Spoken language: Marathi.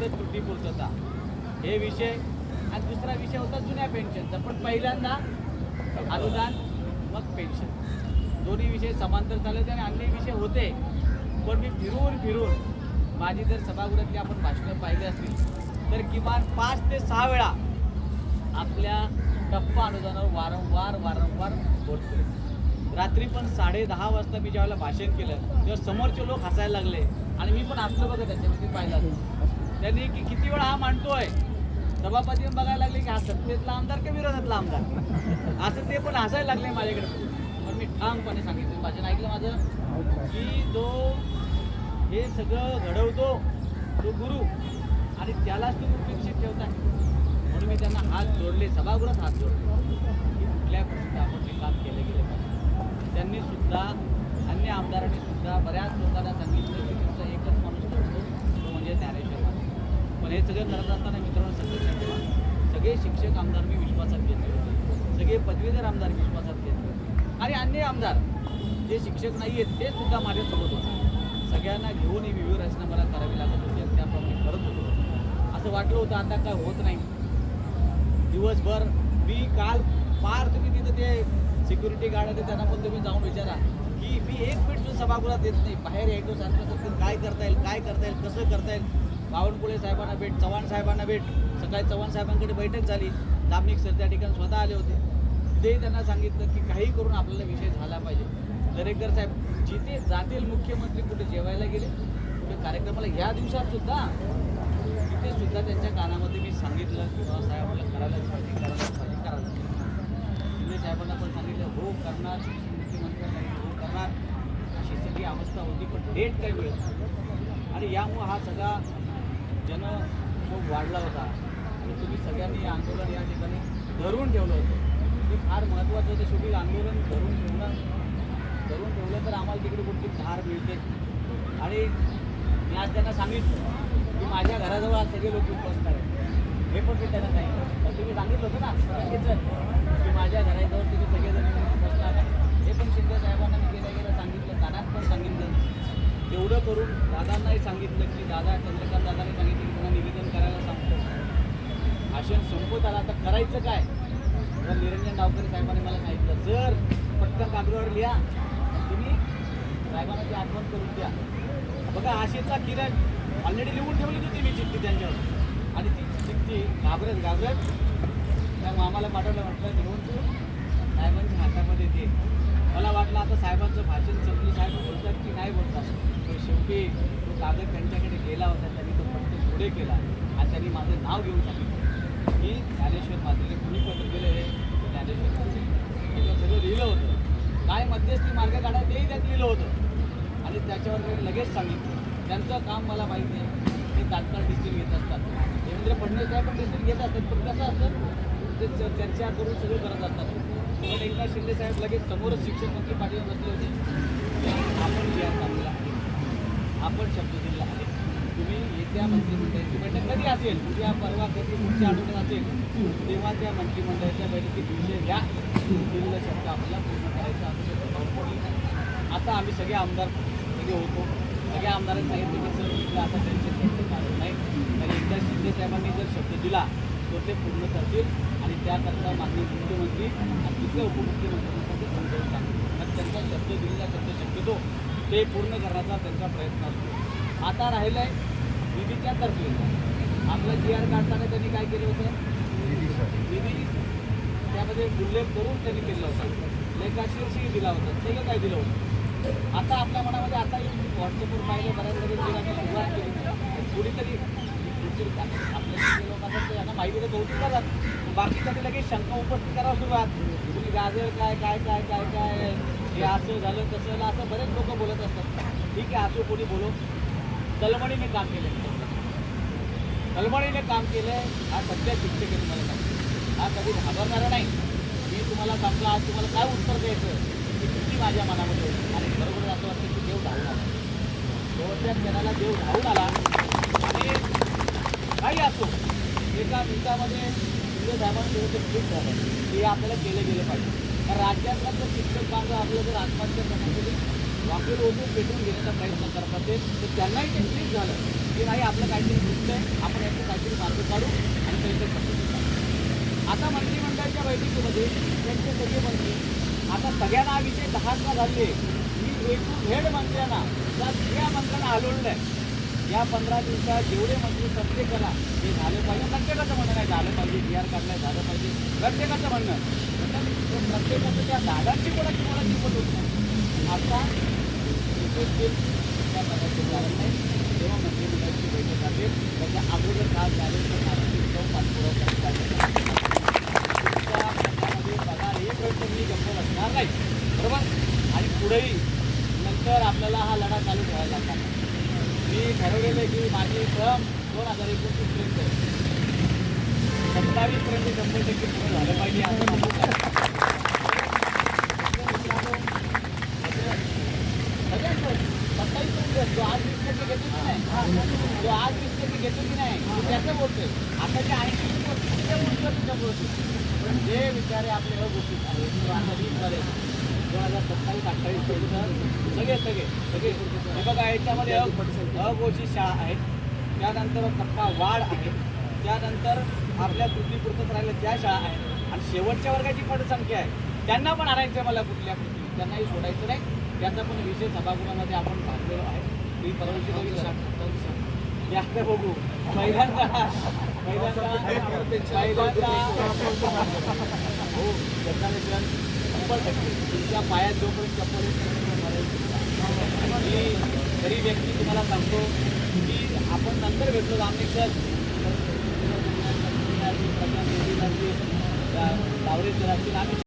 फक्त त्रुटी पूर्तता हे विषय आणि दुसरा विषय होता जुन्या पेन्शनचा पण पहिल्यांदा अनुदान मग पेन्शन दोन्ही विषय समांतर चालत आणि अन्य विषय होते. पण मी फिरून फिरून माझी जर सभागृहातली आपण भाषणं पाहिली असतील तर किमान पाच ते सहा वेळा आपल्या टप्पा अनुदानावर वारंवार वारंवार बोलतो रात्री पण साडे दहा वाजता मी ज्यावेळेला भाषण केलं तेव्हा समोरचे लोक हसायला लागले. आणि मी पण असलो बघा त्याच्यामध्ये पाहिलं. त्यांनी की किती वेळा हा मांडतोय? सभापती बघायला लागले की हा सत्तेतला आमदार का विरोधातला आमदार? असं ते पण हसायला लागले माझ्याकडे. पण मी ठामपणे सांगितलं. भाषण ऐकलं माझं की जो हे सगळं घडवतो तो गुरु आणि त्यालाच तुम्ही उपेक्षित ठेवताय. म्हणून मी त्यांना हात जोडले सभागृहात हात जोडले. की कुठल्या गोष्टी आपण ते काम केले गेले पाहिजे. त्यांनी सुद्धा अन्य आमदारांनी सुद्धा बऱ्याच लोकांना सांगितलं की तुमचा एकच माणूस करतो तो म्हणजे ज्ञानेश्वर माने. पण हे सगळं करत असताना मित्रांनो सगळे ठेवा सगळे शिक्षक आमदार मी विश्वासात घेतले सगळे पदवीधर आमदार विश्वासात घेतले आणि अन्य आमदार जे शिक्षक नाही आहेत ते सुद्धा माझ्यासोबत होते. सगळ्यांना घेऊन ही रचना मला करावी लागत होती आणि त्याप्रमाणे करत होतो. असं वाटलं होतं आता काय होत नाही. दिवसभर मी काल फार तुम्ही तिथं ते सिक्युरिटी गार्ड होते त्यांना पण तुम्ही जाऊन विचारा. की मी एक मिनिट सुद्धा सभागृहात येत नाही. बाहेर यायचो सारखं सारखं. काय करता येईल काय करता येईल कसं करता येईल? बावनकुळे साहेबांना भेट चव्हाण साहेबांना भेट. सकाळी चव्हाण साहेबांकडे बैठक झाली. दामनिक सर त्या ठिकाणी स्वतः आले होते. ते त्यांना सांगितलं की काही करून आपल्याला विषय झाला पाहिजे. दरेकर साहेब जिथे जातील मुख्यमंत्री कुठे जेवायला गेले कुठे कार्यक्रमाला ह्या दिवसात सुद्धा तिथे सुद्धा त्यांच्या कानामध्ये मी सांगितलं की बाबा साहेब आपल्याला करायलाच पाहिजे करायलाच पाहिजे करायलाच पाहिजे शिंदे साहेबांना पण सांगितलं हो करणार मुख्यमंत्र्यांना हो करणार. अशी सगळी अवस्था होती पण डेट काही मिळत आणि यामुळं हा सगळा जन खूप वाढला होता. आणि तुम्ही सगळ्यांनी आंदोलन या ठिकाणी धरून ठेवलं होतं. हे फार महत्त्वाचं होतं शेवटी आंदोलन धरून ठेवणं धरून ठेवलं तर आम्हाला तिकडे कुठली धार मिळते. आणि मी आज त्यांना सांगितलं की माझ्या घराजवळ आज सगळे लोक उपस्थित आहेत. हे पण मी त्यांना सांगितलं. पण तुम्ही सांगितलं होतं ना सांगितलं की माझ्या घराजवळ तुम्ही सगळेजण बसणार आहे. हे पण शिंदे साहेबांना मी गेल्या गेल्या सांगितलं कानात पण सांगितलं. तेवढं करून दादांनाही सांगितलं की दादा चंद्रकांत दादाने सांगितलं की त्यांना निवेदन करायला सांगतो. भाषण संपत आलं आता करायचं काय? तर निरंजन डावकर साहेबांनी मला सांगितलं जर पटकन कागदावर लिहा तुम्ही साहेबांना ती आठवण करून द्या. बघा आशेचा किरण ऑलरेडी लिहून ठेवली होती मी चिठ्ठी त्यांच्यावर. आणि ती चिठ्ठी घाबरत घाबरत त्या मामाला पाठवलं म्हटलं लिहून तू साहेबांच्या हातामध्ये दे. मला वाटलं आता साहेबांचं भाषण संपलं साहेब बोलतात की नाही बोलतात. पण शेवटी तो कागद त्यांच्याकडे गेला होता त्यांनी तो पट्ट पुढे केला. आणि त्यांनी माझं नाव घेऊन सांगितलं. मी ज्ञानेश्वर मात्रेने कुणी पत्र दिलं हे ज्ञानेश्वर मात्रे सगळं लिहिलं होतं. काय मध्यस्थी मार्ग काढा तेही त्यात लिहिलं होतं. आणि त्याच्यावर त्यांनी लगेच सांगितलं. त्यांचं काम मला माहीत नाही ते तात्काळ डिसिजन घेत असतात. देवेंद्र फडणवीस साहेब पण डिसिजन घेत असतात. पण कसं असतं? चर्चा करून सगळं करत असतात पण एकनाथ शिंदे साहेब लगेच समोरच शिक्षण मंत्री पाटील बसले होते. आपण जे आहे आहे. आपण शब्द दिला आहे. तुम्ही येत्या मंत्रिमंडळाची बैठक कधी असेल उद्या परवा कधी पुढच्या आठवड्यात असेल तेव्हा त्या मंत्रिमंडळाच्या बैठकीत विषय घ्या. दिलेला शब्द आपल्याला पूर्ण करायचा असेल आता आम्ही सगळे आमदार सगळे होतो. सगळ्या आमदारांनी सांगितलं की सर तिथलं आता टेन्शन घ्यायचं कारण नाही. कारण एकदा शिंदे साहेबांनी जर शब्द दिला तर ते पूर्ण करतील. आणि त्याकरता माननीय मुख्यमंत्री आणि दुसऱ्या उपमुख्यमंत्र्यांना ते समजावून सांगतील आणि त्यांचा शब्द दिलेला शब्द शक्यतो ते पूर्ण करण्याचा त्यांचा प्रयत्न असतो. आता राहिलं आहे निधीच्या तरतुदी आपलं जी आर काढताना त्यांनी काय केलं होतं? निधी त्यामध्ये उल्लेख करून त्यांनी केलेला होता. लेखाशीर्षही दिला होता. सगळं काय दिलं होतं? आता आपल्या मनामध्ये आता व्हॉट्सअपवर पाहिलं बऱ्याच आम्ही सुरुवात केली. कुणीतरी आपल्या जे लोक असतात ते यांना माहिती तर कौतुक करतात. बाकीसाठी लगेच शंका उपस्थित करावं सुरुवात. तुम्ही गाजर काय काय काय काय काय हे असं झालं तसं झालं असं बरेच लोक बोलत असतात. ठीक आहे असं कोणी बोलो? तलमणीने काम केलं तलमणीने काम केलं हा सध्या शिक्षक आहे तुम्हाला हा कधी घाबरणारा नाही. मी तुम्हाला सांगला आज तुम्हाला काय उत्तर द्यायचं की किती माझ्या मनामध्ये आणि बरोबर असं वाटतं की देव धावून आला. शेवटच्या क्षणाला देव धावून आला. आणि काही असो एका मिनिटामध्ये शिंदे साहेबांनी ते ठीक झालं. हे आपल्याला केलं गेलं पाहिजे. तर राज्यातला जर शिक्षक बांधव आपलं जर आत्महत्या करण्यासाठी वापर ओढून भेटून घेण्याचा प्रयत्न करत ते तर त्यांनाही ते ठीक झालं. की नाही आपलं काहीतरी चुकतं आहे आपण याचं काहीतरी मार्ग काढू आणि त्यांचे आता मंत्रिमंडळाच्या बैठकीमध्ये त्यांचे सगळे मंत्री आता सगळ्यांना हा विषय दहा का झाले मी एकूण हेड मंत्र्यांना त्या सगळ्या मंत्र्यांना हलवलं आहे. या पंधरा दिवसात जेवढे मंत्री प्रत्येकाला हे झालं पाहिजे. प्रत्येकाचं म्हणणं नाही झालं पाहिजे डी आर काढलाय झालं पाहिजे. प्रत्येकाचं म्हणणं. पण प्रत्येकाचं त्या दादांची कोणाची कोणाची पण होत नाही. आता त्या पदाचे झालं नाही. तेव्हा मंत्रिमंडळाची बैठक असेल त्याच्या अगोदर काल झाले तर नागरिक जाऊन पाठपुरावा करायचा आहे. पगार एक वेळ मी गप्प असणार नाही. बरोबर? आणि पुढेही नंतर आपल्याला हा लढा चालू ठेवायला लागणार. मी ठरवलेलं आहे की माझी क्रम दोन हजार एकोणतीस पर्यंत सत्तावीस पर्यंत शंभर टक्के पूर्ण झालं पाहिजे असं माझं सत्तावीस जो आज वीस टक्के घेतो की नाही? जो आज वीस टक्के घेतो की नाही? त्याचं बोलतोय आता जे ऐंशी पण जे विचारे आपले गोष्टी आहेत किंवा दोन हजार सत्तावीस अठ्ठावीस सगळे सगळे. सगळे हे बघा याच्यामध्ये अ- अघोषित शाळा आहेत त्यानंतर टप्पा वाढ आहे त्यानंतर आपल्या त्रुटीपुरतं राहिल्या त्या शाळा आहेत आणि शेवटच्या वर्गाची पटसंख्या आहे त्यांना पण आणायचं आहे मला कुठल्या कृती त्यांनाही सोडायचं नाही त्याचा पण विषय सभागृहामध्ये आपण पाहिलेलो आहे मी परवाची बघितलं मी आता बघू पहिल्यांदा पहिल्यांदा पहिल्यांदा हो शंभर टक्के तुमच्या पायात जोपर्यंत चप्पल मी गरीब व्यक्ती तुम्हाला सांगतो की आपण नंतर भेटलो रामने सर सर असतील आम्ही